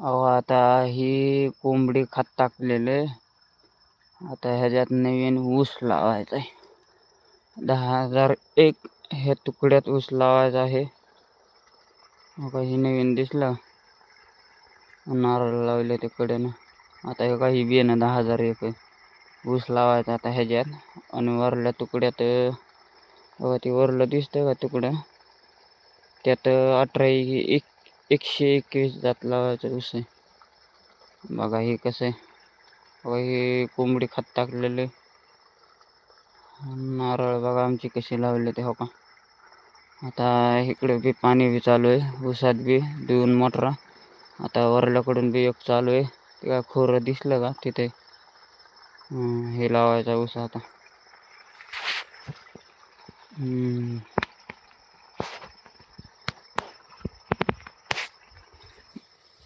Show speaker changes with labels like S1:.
S1: अहो आता ही कोंबडी खात टाकलेले. आता ह्याच्यात नवीन ऊस लावायचा आहे दहा हजार एक ह्या तुकड्यात ऊस लावायचा आहे. का ही नवीन दिसलं. नारळ लावले तिकडेनं. आता हे काही बियाणं दहा हजार एक ऊस लावायचा आता ह्याच्यात. आणि वरल्या तुकड्यात बघा ते वरलं दिसतं का तुकड्या त्यात अठरा एक- एकशे एकवीस जात लावायचं ऊस आहे बघा हे कसं आहे. बघा हे कोंबडी खात टाकलेले. नारळ बघा आमची कशी लावले ते हो का. आता इकडे बी पाणी बी चालू आहे. ऊसात बी दोन मोटरा. आता वरल्याकडून बी एक चालू आहे. ते काय खोरं दिसलं का तिथे? हे लावायचा ऊस आता.